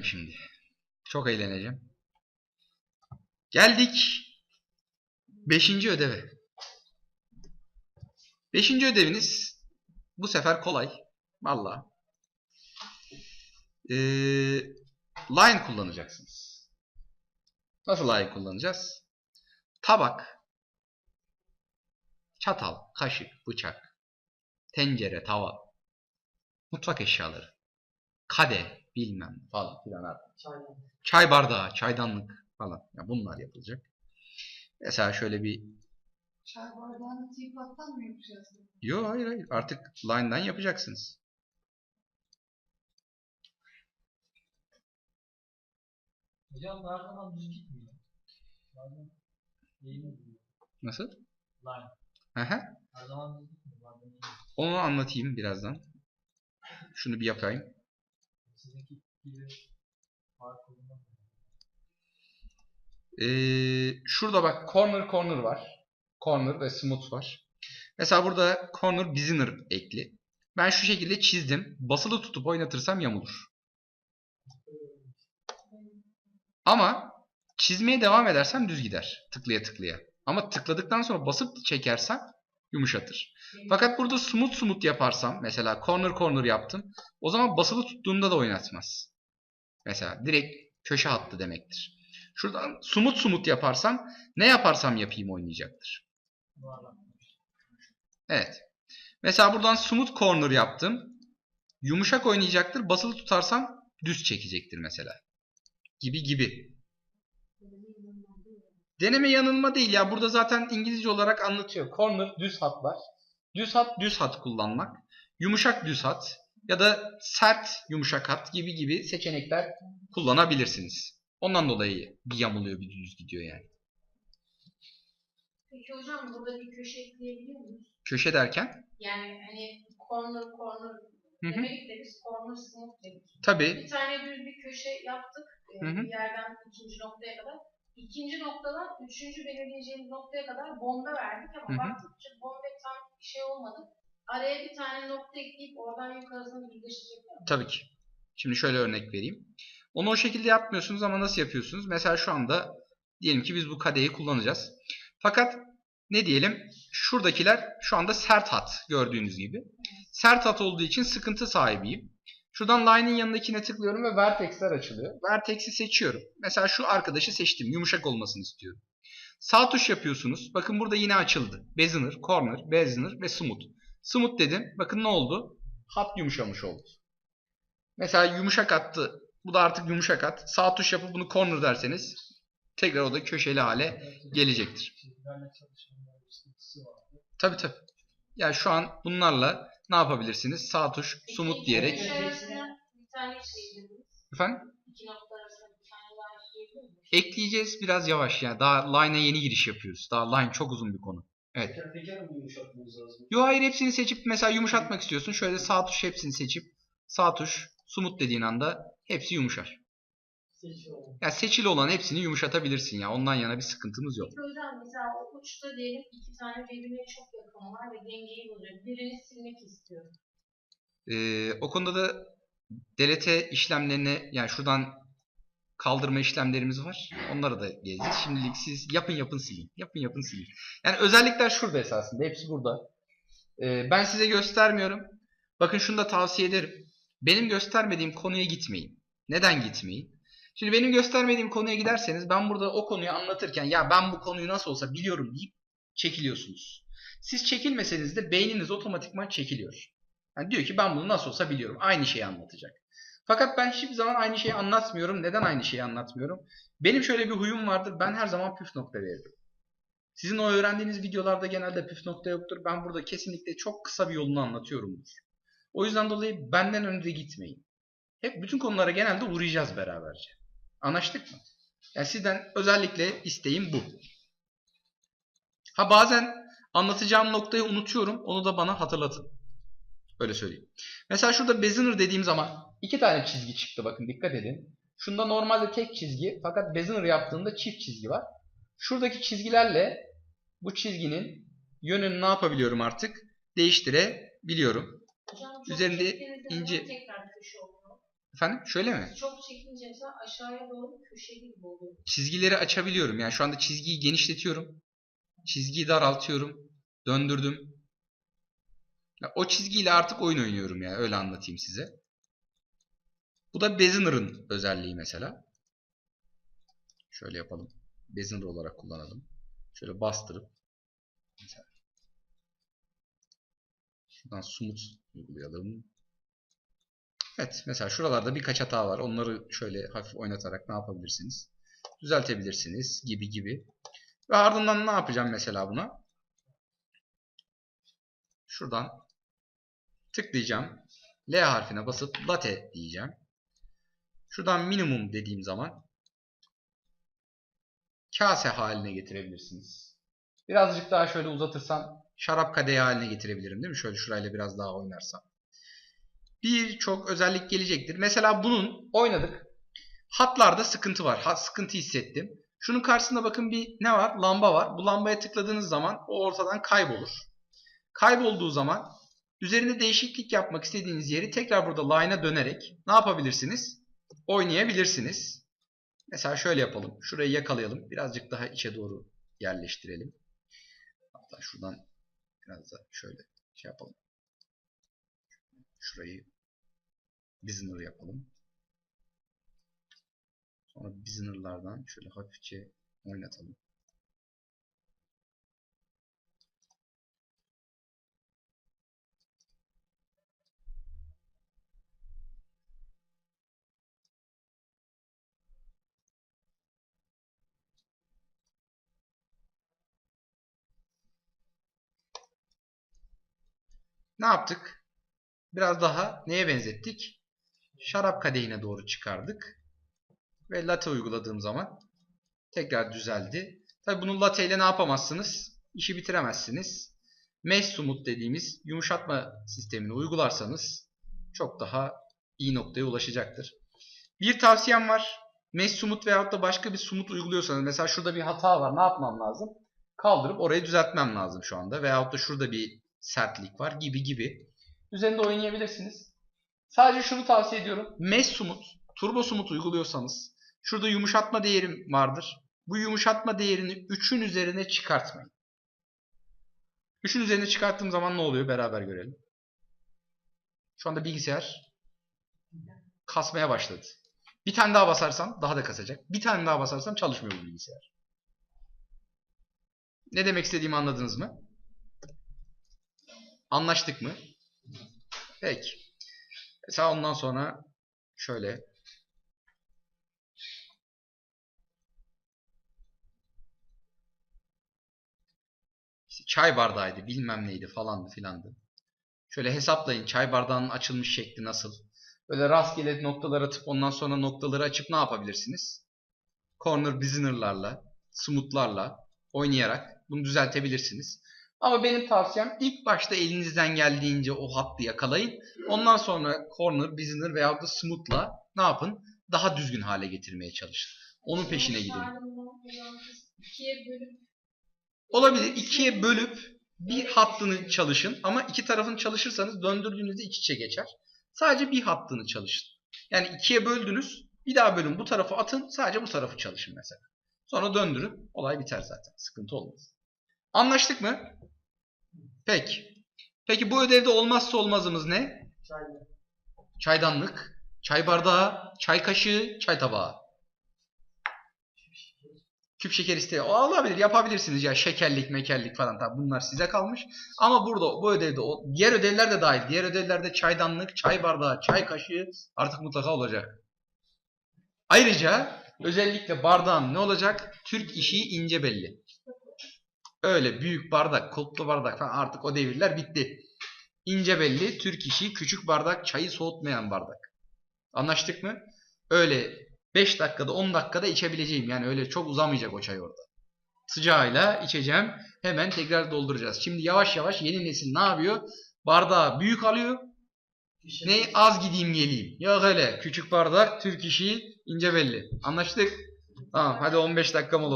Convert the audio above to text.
şimdi. Çok eğleneceğim. Geldik. Beşinci ödeve. Beşinci ödeviniz bu sefer kolay. Valla. Ee, line kullanacaksınız. Nasıl line kullanacağız? Tabak, çatal, kaşık, bıçak, tencere, tava, mutfak eşyaları, kadeh, bilmem falan filan artık. Çay bardağı, çaydanlık falan. Ya bunlar yapılacak. Mesela şöyle bir Çay bardağını teapot'tan mı yapacağız? Yo hayır hayır. Artık line'dan yapacaksınız. Hocam her zaman düz gitmiyor. Bazen buluyor. Nasıl? Line. Aha. Her zaman düz gitmiyor. Bazen eğimi. Onu anlatayım birazdan. Şunu bir yapayım. Sizinki gibi fark olmaz. Ee, şurada bak corner corner var. Corner ve smooth var. Mesela burada corner beginner ekli. Ben şu şekilde çizdim. Basılı tutup oynatırsam yamulur. Ama çizmeye devam edersem düz gider. Tıklaya tıklaya. Ama tıkladıktan sonra basıp çekersem yumuşatır. Fakat burada smooth smooth yaparsam mesela corner corner yaptım. O zaman basılı tuttuğumda da oynatmaz. Mesela direkt köşe hattı demektir. Şuradan smooth smooth yaparsam ne yaparsam yapayım oynayacaktır. Evet. Mesela buradan smooth corner yaptım. Yumuşak oynayacaktır. Basılı tutarsam düz çekecektir mesela. Gibi gibi. Deneme yanılma değil ya. Burada zaten İngilizce olarak anlatıyor. Corner düz hat var. Düz hat düz hat kullanmak. Yumuşak düz hat ya da sert yumuşak hat gibi gibi seçenekler kullanabilirsiniz. Ondan dolayı bir yamuluyor bir düz gidiyor yani. Peki hocam burada bir köşe ekleyebiliyor muyuz? Köşe derken Yani hani corner corner Hı hı. demedik de biz corner smooth dedik. tabii Bir tane düz bir köşe yaptık. e, Hı hı. Bir yerden ikinci noktaya kadar. İkinci noktadan üçüncü belirleyeceğimiz noktaya kadar bombe verdik ama Hı hı. baktıkça bombe tam şey olmadı. Araya bir tane nokta ekleyip oradan yukarısını birleştirecek mi? Tabii ki. Şimdi şöyle örnek vereyim. Onu o şekilde yapmıyorsunuz ama nasıl yapıyorsunuz? Mesela şu anda diyelim ki biz bu kadeyi kullanacağız. Fakat ne diyelim? Şuradakiler şu anda sert hat gördüğünüz gibi. Sert hat olduğu için sıkıntı sahibiyim. Şuradan line'in yanındakine tıklıyorum ve vertexler açılıyor. Vertex'i seçiyorum. Mesela şu arkadaşı seçtim. Yumuşak olmasını istiyorum. Sağ tuş yapıyorsunuz. Bakın burada yine açıldı. Bezinner, corner, bezinner ve smooth. Smooth dedim. Bakın ne oldu? Hat yumuşamış oldu. Mesela yumuşak attı. Bu da artık yumuşak at. Sağ tuş yapıp bunu corner derseniz tekrar o da köşeli hale gelecektir. Çizgilerle çalışmanın bir sıkıntısı var. Tabi tabi. Yani şu an bunlarla ne yapabilirsiniz? Sağ tuş iki diyerek. miyiz? Efendim? Ekleyeceğiz biraz yavaş yani. Daha line'a yeni giriş yapıyoruz. Daha line çok uzun bir konu. Evet. Yo hayır hepsini seçip mesela yumuşatmak istiyorsun. Şöyle sağ tuş hepsini seçip sağ tuş smooth dediğin anda hepsi yumuşar. Yani seçili olan hepsini yumuşatabilirsin ya. Ondan yana bir sıkıntımız yok. Hocam mesela o uçta diyelim iki tane birbirine çok yakın var ve dengeyi bozuyor. Birini silmek istiyorum. Ee, o konuda da delete işlemlerini yani şuradan kaldırma işlemlerimiz var. Onlara da geleceğiz. Şimdilik siz yapın yapın silin. Yapın yapın silin. Yani özellikler şurada esasında. Hepsi burada. Ee, ben size göstermiyorum. Bakın şunu da tavsiye ederim. Benim göstermediğim konuya gitmeyin. Neden gitmeyin? Şimdi benim göstermediğim konuya giderseniz ben burada o konuyu anlatırken ya ben bu konuyu nasıl olsa biliyorum deyip çekiliyorsunuz. Siz çekilmeseniz de beyniniz otomatikman çekiliyor. Yani diyor ki ben bunu nasıl olsa biliyorum. Aynı şeyi anlatacak. Fakat ben hiçbir zaman aynı şeyi anlatmıyorum. Neden aynı şeyi anlatmıyorum? Benim şöyle bir huyum vardır. Ben her zaman püf nokta veririm. Sizin o öğrendiğiniz videolarda genelde püf nokta yoktur. Ben burada kesinlikle çok kısa bir yolunu anlatıyorumdur. O yüzden dolayı benden önde gitmeyin. Hep bütün konulara genelde uğrayacağız beraberce. Anlaştık mı? Yani sizden özellikle isteğim bu. Ha bazen anlatacağım noktayı unutuyorum. Onu da bana hatırlatın. Öyle söyleyeyim. Mesela şurada bezinner dediğim zaman iki tane çizgi çıktı bakın dikkat edin. Şunda normalde tek çizgi fakat bezinner yaptığında çift çizgi var. Şuradaki çizgilerle bu çizginin yönünü ne yapabiliyorum artık? Değiştirebiliyorum. Hocam Üzerinde ince- neden tekrar köşe oluyor. Efendim şöyle mi? Çok çekince mesela aşağıya doğru köşeli gibi oluyor. Çizgileri açabiliyorum. Yani şu anda çizgiyi genişletiyorum. Çizgiyi daraltıyorum. Döndürdüm. Ya o çizgiyle artık oyun oynuyorum ya. Öyle anlatayım size. Bu da Bezinner'ın özelliği mesela. Şöyle yapalım. Bezinner olarak kullanalım. Şöyle bastırıp mesela şuradan smooth uygulayalım. Evet mesela şuralarda birkaç hata var. Onları şöyle hafif oynatarak ne yapabilirsiniz? Düzeltebilirsiniz gibi gibi. Ve ardından ne yapacağım mesela buna? Şuradan tıklayacağım. L harfine basıp latte diyeceğim. Şuradan minimum dediğim zaman kase haline getirebilirsiniz. Birazcık daha şöyle uzatırsam şarap kadehi haline getirebilirim değil mi? Şöyle şurayla biraz daha oynarsam. Birçok özellik gelecektir. Mesela bunun oynadık. Hatlarda sıkıntı var. Hat sıkıntı hissettim. Şunun karşısında bakın bir ne var? Lamba var. Bu lambaya tıkladığınız zaman o ortadan kaybolur. Kaybolduğu zaman üzerinde değişiklik yapmak istediğiniz yeri tekrar burada line'a dönerek ne yapabilirsiniz? Oynayabilirsiniz. Mesela şöyle yapalım. Şurayı yakalayalım. Birazcık daha içe doğru yerleştirelim. Hatta şuradan biraz da şöyle şey yapalım. Şurayı Bezinner yapalım. Sonra Bezinner'lardan şöyle hafifçe oynatalım. Ne yaptık? Biraz daha neye benzettik? Şarap kadehine doğru çıkardık. Ve latte uyguladığım zaman tekrar düzeldi. Tabi bunu latte ile ne yapamazsınız? İşi bitiremezsiniz. Mesh sumut dediğimiz yumuşatma sistemini uygularsanız çok daha iyi noktaya ulaşacaktır. Bir tavsiyem var. Mesh sumut veyahut da başka bir sumut uyguluyorsanız mesela şurada bir hata var. Ne yapmam lazım? Kaldırıp orayı düzeltmem lazım şu anda. Veyahut da şurada bir sertlik var gibi gibi. Üzerinde oynayabilirsiniz. Sadece şunu tavsiye ediyorum. Mesh sumut, turbo sumut uyguluyorsanız şurada yumuşatma değerim vardır. Bu yumuşatma değerini 3'ün üzerine çıkartmayın. 3'ün üzerine çıkarttığım zaman ne oluyor? Beraber görelim. Şu anda bilgisayar kasmaya başladı. Bir tane daha basarsam daha da kasacak. Bir tane daha basarsam çalışmıyor bu bilgisayar. Ne demek istediğimi anladınız mı? Anlaştık mı? Peki. Mesela ondan sonra şöyle işte çay bardağıydı bilmem neydi falandı filandı. Şöyle hesaplayın çay bardağının açılmış şekli nasıl. Böyle rastgele noktalar atıp ondan sonra noktaları açıp ne yapabilirsiniz? Corner beginner'larla, smooth'larla oynayarak bunu düzeltebilirsiniz. Ama benim tavsiyem ilk başta elinizden geldiğince o hattı yakalayın. Ondan sonra corner, beginner veya da smooth'la ne yapın? Daha düzgün hale getirmeye çalışın. Onun peşine gidin. Olabilir. ikiye bölüp bir hattını çalışın. Ama iki tarafını çalışırsanız döndürdüğünüzde iç içe geçer. Sadece bir hattını çalışın. Yani ikiye böldünüz. Bir daha bölün. Bu tarafı atın. Sadece bu tarafı çalışın mesela. Sonra döndürün. Olay biter zaten. Sıkıntı olmaz. Anlaştık mı? Peki. Peki bu ödevde olmazsa olmazımız ne? Çayla. Çaydanlık, çay bardağı, çay kaşığı, çay tabağı. Küp şeker isteği. O olabilir. Yapabilirsiniz ya. Şekerlik, mekerlik falan. Tabii bunlar size kalmış. Ama burada bu ödevde o diğer ödevler de dahil. Diğer ödevlerde çaydanlık, çay bardağı, çay kaşığı artık mutlaka olacak. Ayrıca özellikle bardağın ne olacak? Türk işi ince belli. Öyle büyük bardak, kulplu bardak falan artık o devirler bitti. İnce belli, Türk işi, küçük bardak, çayı soğutmayan bardak. Anlaştık mı? Öyle 5 dakikada 10 dakikada içebileceğim. Yani öyle çok uzamayacak o çay orada. Sıcağıyla içeceğim. Hemen tekrar dolduracağız. Şimdi yavaş yavaş yeni nesil ne yapıyor? Bardağı büyük alıyor. Ne az gideyim geleyim. Yok öyle. Küçük bardak, Türk işi, ince belli. Anlaştık? Tamam hadi 15 dakika mola.